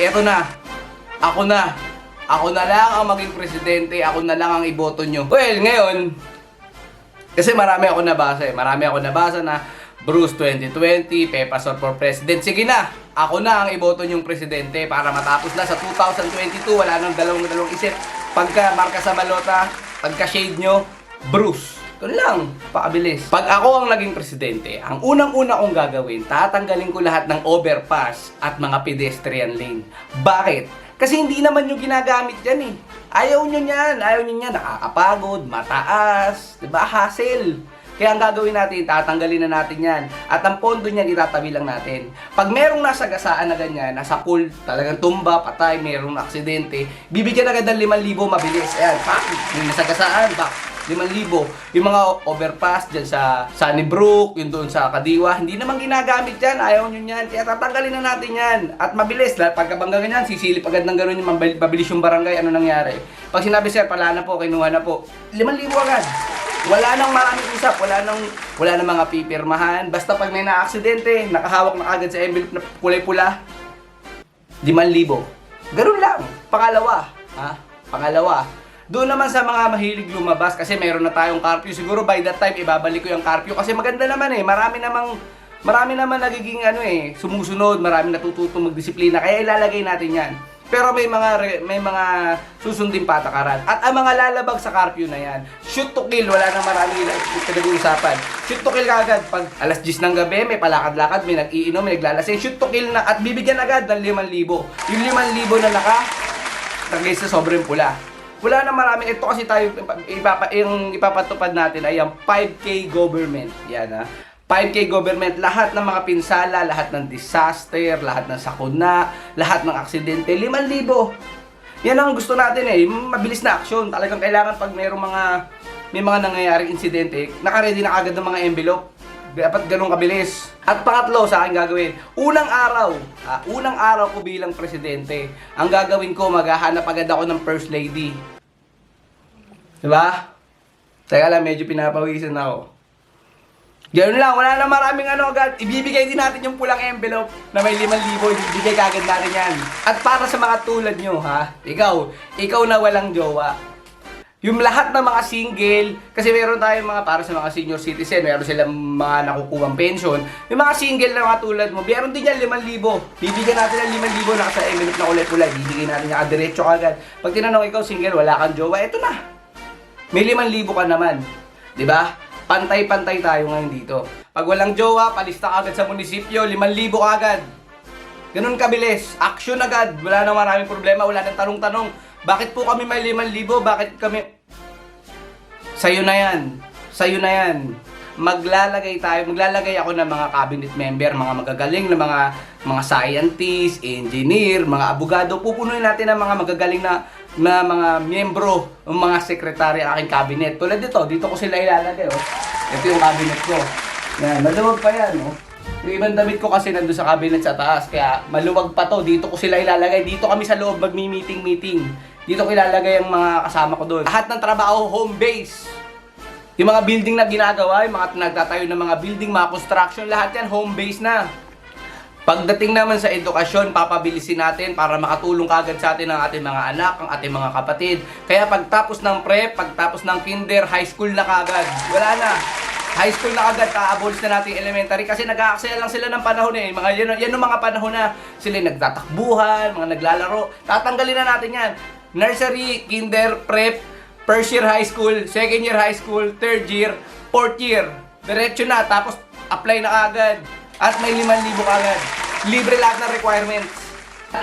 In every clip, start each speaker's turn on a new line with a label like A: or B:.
A: eto na. Ako na. Ako na lang ang maging presidente. Ako na lang ang iboto nyo. Well, ngayon, kasi marami ako nabasa eh. Marami ako nabasa na Bruce 2020, Pepas or for President. Sige na, ako na ang iboto niyong presidente para matapos na sa 2022. Wala nang dalawang dalawang isip. Pagka marka sa balota, pagka shade nyo, Bruce. Ito lang, paabilis. Pag ako ang naging presidente, ang unang-una kong gagawin, tatanggalin ko lahat ng overpass at mga pedestrian lane. Bakit? Kasi hindi naman yung ginagamit yan eh. Ayaw nyo yan, ayaw nyo yan, nakakapagod, mataas, di ba, hassle. Kaya ang gagawin natin, tatanggalin na natin yan. At ang pondo niyan, itatabi lang natin. Pag merong nasa gasaan na ganyan, nasa pool, talagang tumba, patay, merong aksidente, bibigyan agad ng 5,000 mabilis. Ayan, pak, yung nasa gasaan, pak, 5,000. Yung mga overpass dyan sa Sunnybrook, yung doon sa Kadiwa, hindi naman ginagamit yan, ayaw nyo yan. Kaya tatanggalin na natin yan. At mabilis, dahil pagkabangga ganyan, sisilip agad ng gano'n yung mabil- mabilis yung barangay, ano nangyari. Pag sinabi sir, pala na po, kinuha na po, 5,000 agad. Wala nang maraming usap, wala nang wala nang mga pipirmahan. Basta pag may na-aksidente, nakahawak na agad sa envelope na kulay pula, 5,000. Ganun lang. Pangalawa, ha? Pangalawa. Doon naman sa mga mahilig lumabas kasi meron na tayong curfew. Siguro by that time ibabalik ko yung curfew kasi maganda naman eh. Marami namang marami naman nagiging ano eh, sumusunod, marami natututong magdisiplina. Kaya ilalagay natin 'yan. Pero may mga re- may mga susunding patakaran. At ang mga lalabag sa curfew na yan, shoot to kill, wala nang marami pinag-uusapan. Shoot to kill kagad. Pag alas 10 ng gabi, may palakad-lakad, may nag-iinom, may naglalasing, shoot to kill na at bibigyan agad ng 5,000. Yung 5,000 na naka, tagay sa sobrang pula. Wala na marami. Ito kasi tayo, ipapa, yung ipapatupad natin ay ang 5K government. Yan ha. 5K government, lahat ng mga pinsala, lahat ng disaster, lahat ng sakuna, lahat ng aksidente, 5,000. Yan ang gusto natin eh, mabilis na aksyon. Talagang kailangan pag mayroong mga may mga nangyayaring insidente, nakaready na agad ng mga envelope. Dapat ganun kabilis. At pangatlo sa akin gagawin, unang araw, ah, unang araw ko bilang presidente, ang gagawin ko, maghahanap agad ako ng first lady. Diba? Teka lang, medyo pinapawisan ako. Ganun lang, wala na maraming ano agad. Ibibigay din natin yung pulang envelope na may 5,000, ibibigay kagad natin yan. At para sa mga tulad nyo, ha? Ikaw, ikaw na walang jowa. Yung lahat ng mga single, kasi meron tayong mga para sa mga senior citizen, meron silang mga nakukuhang pension. Yung mga single na mga tulad mo, meron din yan 5,000. Bibigyan natin ng 5,000 na sa envelope na kulay pula. Bibigyan natin yung diretso agad. Pag tinanong ikaw single, wala kang jowa, eto na. May 5,000 ka naman. 'Di ba? Pantay-pantay tayo ngayon dito. Pag walang jowa, palista ka agad sa munisipyo, 5,000 ka agad. Ganun kabilis. Action agad. Wala na maraming problema. Wala nang tanong-tanong. Bakit po kami may 5,000? Bakit kami... Sa'yo na yan. Sa'yo na yan. Maglalagay tayo, maglalagay ako ng mga cabinet member, mga magagaling na mga mga scientist, engineer, mga abogado. Pupunuin natin ng mga magagaling na na mga miyembro, ng mga sekretary aking cabinet. Tulad dito, dito ko sila ilalagay, oh. Ito yung cabinet ko. Yan, maluwag pa yan, oh. Yung ibang damit ko kasi nandun sa cabinet sa taas, kaya maluwag pa to. Dito ko sila ilalagay. Dito kami sa loob magmi-meeting-meeting. Dito ko ilalagay ang mga kasama ko doon. Lahat ng trabaho, home base. Yung mga building na ginagawa, yung mga nagtatayo ng mga building, mga construction, lahat yan home base na. Pagdating naman sa edukasyon, papabilisin natin para makatulong kagad sa atin ang ating mga anak, ang ating mga kapatid. Kaya pagtapos ng prep, pagtapos ng kinder, high school na kagad. Wala na. High school na agad, ka-abolish na natin elementary kasi nag-aaksaya lang sila ng panahon eh. Mga, yan, yan yung mga panahon na sila nagtatakbuhan, mga naglalaro. Tatanggalin na natin yan. Nursery, kinder, prep, first year high school, second year high school, third year, fourth year. Diretso na, tapos apply na agad. At may 5,000 agad. Libre lahat ng requirements.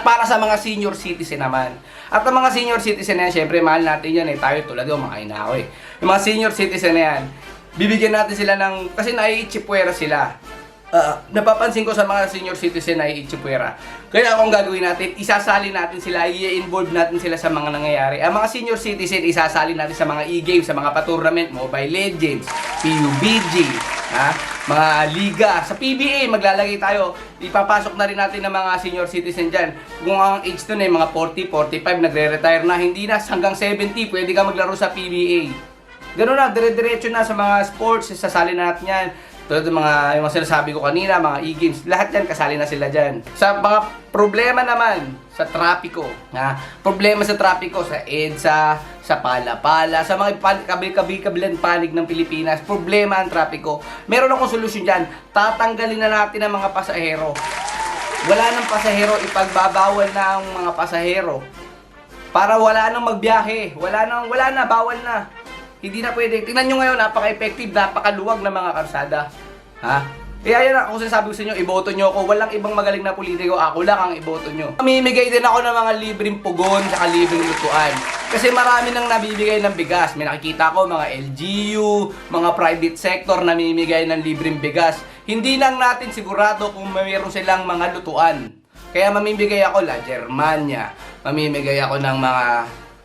A: Para sa mga senior citizen naman. At ang mga senior citizen na yan, syempre mahal natin yan eh. Tayo tulad yung mga ina ko eh. Yung mga senior citizen na yan, bibigyan natin sila ng, kasi naiitsipwera sila. Ah, napapansin ko sa mga senior citizen na iitsipwera. Kaya kung gagawin natin, isasali natin sila, i-involve natin sila sa mga nangyayari. Ang mga senior citizen, isasali natin sa mga e-games, sa mga pa-tournament, Mobile Legends, PUBG, ha? Mga liga, sa PBA, maglalagay tayo. Ipapasok na rin natin ng mga senior citizen dyan. Kung ang age nun eh, mga 40, 45, nagre-retire na, hindi na, hanggang 70, pwede ka maglaro sa PBA. Ganun na, dire-diretso na sa mga sports, sasali na natin yan. Tulad ng mga, yung mga sinasabi ko kanina, mga e-games, lahat yan, kasali na sila dyan. Sa mga problema naman, sa trapiko, ha? Problema sa trapiko, sa EDSA, sa Palapala, sa mga kabil-kabil-kabilan panig ng Pilipinas, problema ang trapiko. Meron akong solusyon dyan, tatanggalin na natin ang mga pasahero. Wala nang pasahero, ipagbabawal na ang mga pasahero. Para wala nang magbiyahe, wala nang, wala na, bawal na. Hindi na pwede. Tingnan nyo ngayon, napaka-effective, napakaluwag ng mga karsada. Ha? Eh, ayan na, kung sinasabi ko sa inyo, iboto nyo ako. Walang ibang magaling na politiko, ako lang ang iboto nyo. Mamimigay din ako ng mga libreng pugon, saka libreng lutuan. Kasi marami nang nabibigay ng bigas. May nakikita ko, mga LGU, mga private sector namimigay ng libreng bigas. Hindi lang natin sigurado kung mayroon silang mga lutuan. Kaya mamimigay ako la Germania. Mamimigay ako ng mga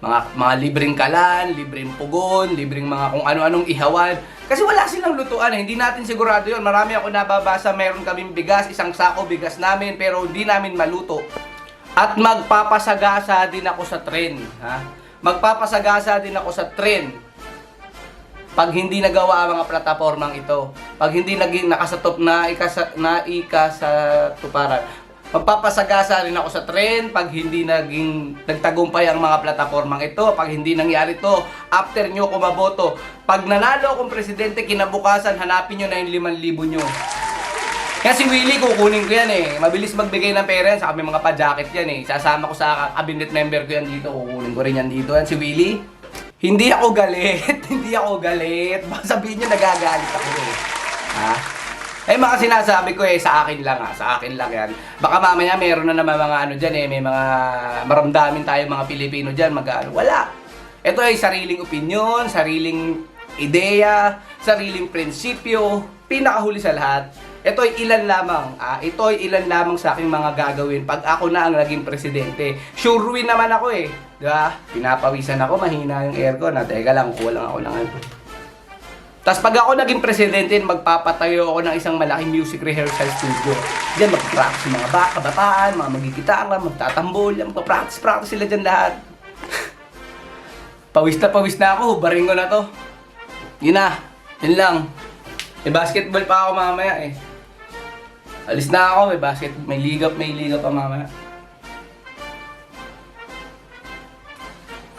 A: mga mga libreng kalan, libreng pugon, libreng mga kung ano-anong ihawan. Kasi wala silang lutuan eh. Hindi natin sigurado yun. Marami ako nababasa, meron kaming bigas, isang sako bigas namin, pero hindi namin maluto. At magpapasagasa din ako sa tren. Ha? Magpapasagasa din ako sa tren pag hindi nagawa ang mga platapormang ito, pag hindi naging nakasatop na ikasa, na ikasatuparan, magpapasagasa rin ako sa tren pag hindi naging nagtagumpay ang mga platapormang ito, pag hindi nangyari to, after nyo kumaboto, pag nanalo akong presidente, kinabukasan, hanapin nyo na yung 5,000 nyo. Kaya si Willie, kukunin ko yan eh. Mabilis magbigay ng pera yan. Sa kami mga pa-jacket yan eh. Sasama ko sa cabinet member ko yan dito. Kukunin ko rin yan dito. Yan si Willie. Hindi ako galit. Hindi ako galit. Baka sabihin nyo nagagalit ako eh. Ha? Eh mga sinasabi ko eh, sa akin lang ha. Sa akin lang yan. Baka mamaya meron na naman mga ano dyan eh. May mga maramdamin tayo mga Pilipino dyan. Mag ano. Wala. Ito ay sariling opinion, sariling ideya, sariling prinsipyo. Pinakahuli sa lahat, ito ay ilan lamang. Ah, ito ay ilan lamang sa aking mga gagawin pag ako na ang naging presidente. Sure win naman ako eh. Di ba? Pinapawisan ako, mahina yung aircon. Na, teka lang, kuha lang ako ng ano. Tapos pag ako naging presidente, magpapatayo ako ng isang malaking music rehearsal studio. Diyan magpa-practice mga ba- kabataan, mga magigitara, magtatambol, magpa-practice-practice sila dyan lahat. pawis na pawis na ako, hubarin ko na to. Yun na, yun lang. May basketball pa ako mamaya eh. Alis na ako, may basket, may liga, may liga pa mamaya.